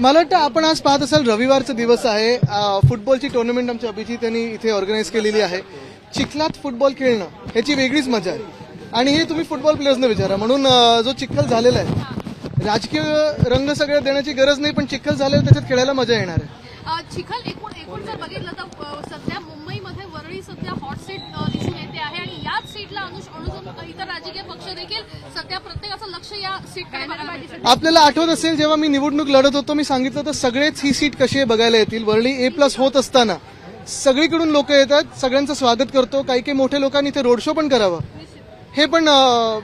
मला वाटतं आपण आज पाहत असाल रविवारचा दिवस आहे. फुटबॉलची टुर्नामेंट आमच्या अभिजित यांनी इथे ऑर्गनाईज केलेली आहे. चिखलात फुटबॉल खेळणं ह्याची वेगळीच मजा आहे. आणि हे तुम्ही फुटबॉल प्लेयर्सना विचारा. म्हणून जो चिखल झालेला आहे राजकीय रंग सगळं देण्याची गरज नाही पण चिखल झालेला त्याच्यात खेळायला मजा येणार आहे. चिखल एकूण एकूण जर बघितलं तर सध्या मुंबईमध्ये वरळी सध्या हॉट दिसून आहे आणि याच सीटला अनुसरून इतर राजकीय पक्ष देखील सध्या प्रत्येकाचं लक्ष या सीटकडे आपल्याला आठवत असेल जेव्हा मी निवडणूक लढत होतो मी सांगितलं तर सगळेच ही सीट कशी आहे बघायला येतील. वरळी ए प्लस होत असताना सगळीकडून लोक येतात सगळ्यांचं स्वागत करतो. काही काही मोठ्या लोकांनी इथे रोड शो पण करावा. हे पण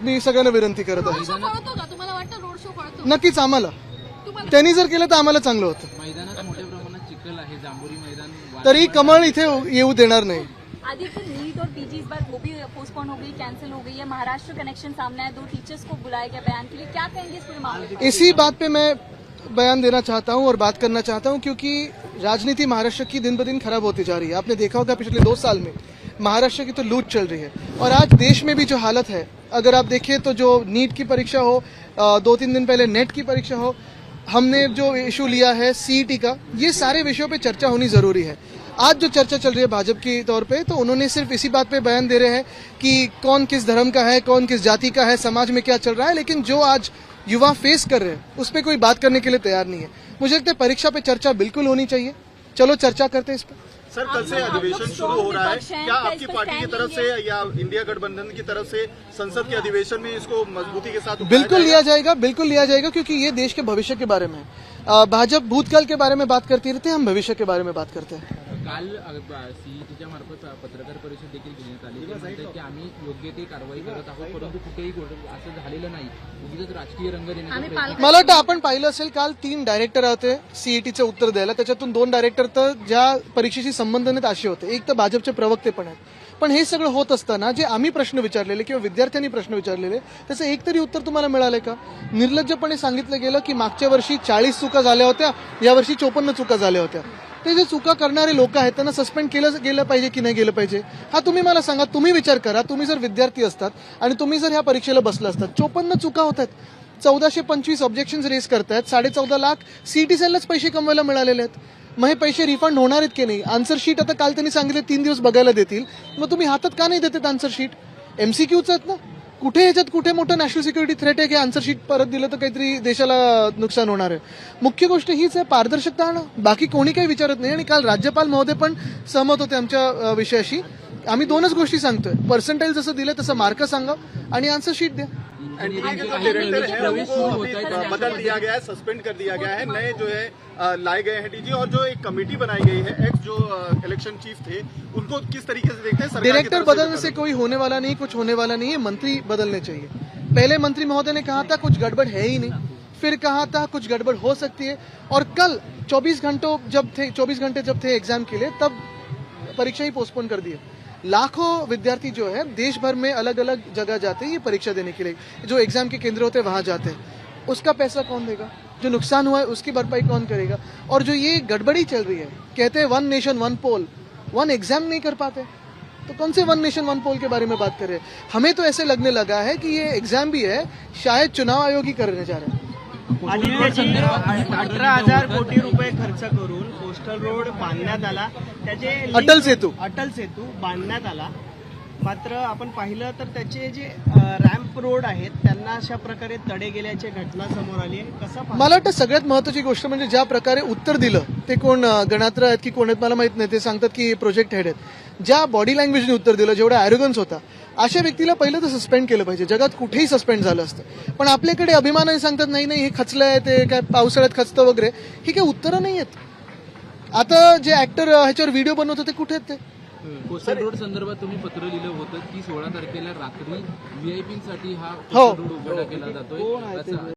मी सगळ्यांना विनंती करत आहे. रोड शो कळतो का? तुम्हाला वाटतं रोड शो कळतो नक्कीच आम्हाला. त्यांनी जर केलं तर आम्हाला चांगलं होतं. मैदानात मोठ्या प्रमाणात चिखल आहे. जांभुरी मैदान वा- तरी कमळ इथे येऊ देणार नाही. आदित्य नीट और पीजी इस बार वो भी पोस्टपोन हो गई कैंसिल हो गई है। महाराष्ट्र कनेक्शन सामने आया, दो टीचर्स को बुलाया गया बयान के लिए। क्या कहेंगे इस पूरे मामले इसी बात पे मैं बयान देना चाहता हूँ और बात करना चाहता हूँ, क्योंकि राजनीति महाराष्ट्र की दिन ब दिन खराब होती जा रही है। आपने देखा होगा पिछले दो साल में महाराष्ट्र की तो लूट चल रही है। और आज देश में भी जो हालत है, अगर आप देखिए तो जो नीट की परीक्षा हो दो तीन दिन पहले नेट की परीक्षा हो, हमने जो इशू लिया है सीईटी का, ये सारे विषयों पे चर्चा होनी ज़रूरी है। आज जो चर्चा चल रही है भाजपा की तौर पे तो उन्होंने सिर्फ़ इसी बात पे बयान दे रहे हैं कि कौन किस धर्म का है कौन किस जाति का है समाज में क्या चल रहा है लेकिन जो आज युवा फेस कर रहे हैं उस पर कोई बात करने के लिए तैयार नहीं है। मुझे लगता है परीक्षा पे चर्चा बिल्कुल होनी चाहिए। चलो चर्चा करते हैं इस पर। सर कल से अधिवेशन शुरू हो रहा है। क्या क्या आपकी पार्टी की तरफ़ से या इंडिया गठबंधन की तरफ़ से संसद के अधिवेशन में इसको मजबूती के साथ बिल्कुल लिया जाएगा बिल्कुल लिया जाएगा क्योंकि ये देश के भविष्य के बारे में। भाजपा भूतकाल के बारे में बात करती रहती है हम भविष्य के बारे में बात करते हैं। काल सीईटीच्या मार्फत पत्रकार परिषद देखील घेण्यात आली. ते म्हणतात की आम्ही योग्य ते कारवाई करत आहोत परंतु कुठेही असं झालेलं नाही. उगीच राजकीय रंग पालक मला वाटतं आपण पाहिलं असेल काल तीन डायरेक्टर होते सीईटीचं उत्तर द्यायला. त्याच्यातून दोन डायरेक्टर तर ज्या परीक्षेशी संबंध नाहीत असे होते. एक तर भाजपचे प्रवक्ते पण आहेत. पण हे सगळं होत असताना जे आम्ही प्रश्न विचारलेले किंवा विद्यार्थ्यांनी प्रश्न विचारलेले त्याचं एक तरी उत्तर तुम्हाला मिळालंय का? निर्लज्जपणे सांगितलं गेलं की मागच्या वर्षी चाळीस चुका झाल्या होत्या यावर्षी चोपन्न चुका झाल्या होत्या. ते जे चुका करणारे लोक आहेत त्यांना सस्पेंड केलं गेलं पाहिजे की नाही गेलं पाहिजे? हा तुम्ही मला सांगा तुम्ही विचार करा. तुम्ही जर विद्यार्थी असतात आणि तुम्ही जर ह्या परीक्षेला बसला असतात चोपन्न चुका होत आहेत. चौदाशे पंचवीस ऑब्जेक्शन रेस करतायत साडेचौदा लाख सीईटी सेललाच पैसे कमवायला मिळालेले आहेत. मग हे पैसे रिफंड होणार आहेत की नाही? आन्सर शीट आता काल त्यांनी सांगितले तीन दिवस बघायला देतील. मग तुम्ही हातात का नाही देतात आन्सर शीट एम सी क्यूचं आहेत ना? कुठे याच्यात कुठे मोठं नॅशनल सिक्युरिटी थ्रेट आहे की आन्सर शीट परत दिलं तर काहीतरी देशाला नुकसान होणार आहे? मुख्य गोष्ट हीच आहे पारदर्शकता आणं बाकी कोणी काही विचारत नाही आणि काल राज्यपाल महोदय पण सहमत होते आमच्या विषयाशी. आम्ही दोनच गोष्टी सांगतोय. पर्सेंटाईल जसं दिलं तसं मार्क सांगा आणि आन्सर शीट द्या. है बदल दिया गया है सस्पेंड कर दिया गया है. नए जो है लाए गए हैं डीजी और जो एक कमेटी बनाई गई है एक्स इलेक्शन चीफ थे उनको किस तरीके से देखते हैं? डायरेक्टर बदलने से कोई होने वाला नहीं कुछ होने वाला नहीं है मंत्री बदलने चाहिए। पहले मंत्री महोदय ने कहा था कुछ गड़बड़ है ही नहीं। फिर कहा था कुछ गड़बड़ हो सकती है। और कल 24 घंटों जब थे 24 घंटे जब थे एग्ज़ाम के लिए तब परीक्षा ही पोस्टपोन कर दी लाखों विद्यार्थी जो है देश भर में अलग अलग जगह जाते हैं ये परीक्षा देने के लिए। जो एग्ज़ाम के केंद्र होते हैं वहाँ जाते हैं। उसका पैसा कौन देगा? जो नुकसान हुआ है उसकी भरपाई कौन करेगा? और जो ये गड़बड़ी चल रही है कहते हैं one nation one poll one exam नहीं कर पाते। तो कौन से वन नेशन वन पोल के बारे में बात कर रहे हैं? हमें तो ऐसे लगने लगा है कि ये एग्ज़ाम भी है शायद चुनाव आयोग ही करने जा रहे हैं। अठरा हज़ार कोटी रुपये खर्च करून कोस्टल रोड बांधण्यात आला. त्याचे अटल सेतू. अटल सेतू बांधण्यात आला. मात्र आपण पाहिलं तर त्याचे जे रॅम्प रोड आहेत त्यांना अशा प्रकारे तडे गेल्याची घटना समोर आली आहे. मला वाटतं सगळ्यात महत्वाची गोष्ट म्हणजे ज्या प्रकारे उत्तर दिलं ते कोण गणात्र आहेत की कोण आहेत मला माहीत नाही. ते सांगतात की प्रोजेक्ट हेड आहेत. ज्या बॉडी लँग्वेजने उत्तर दिलं जेवढा ॲरोगन्स होता अशा व्यक्तीला पहिलं तर सस्पेंड केलं पाहिजे. जगात कुठेही सस्पेंड झालं असतं. पण आपल्याकडे अभिमानाने सांगतात नाही नाही हे खचलं आहे ते काय पावसाळ्यात खचतं वगैरे. ही काही उत्तरं नाही आहेत. आता जे ऍक्टर ह्याच्यावर व्हिडिओ बनवत होते कुठे आहेत ते? कोस्टल रोड संदर्भात तुम्ही पत्र लिहिलं होतं की सोळा तारखेला रात्री व्हीआयपीसाठी हा हो. कोस्टल रोड उघडा केला जातोय. असं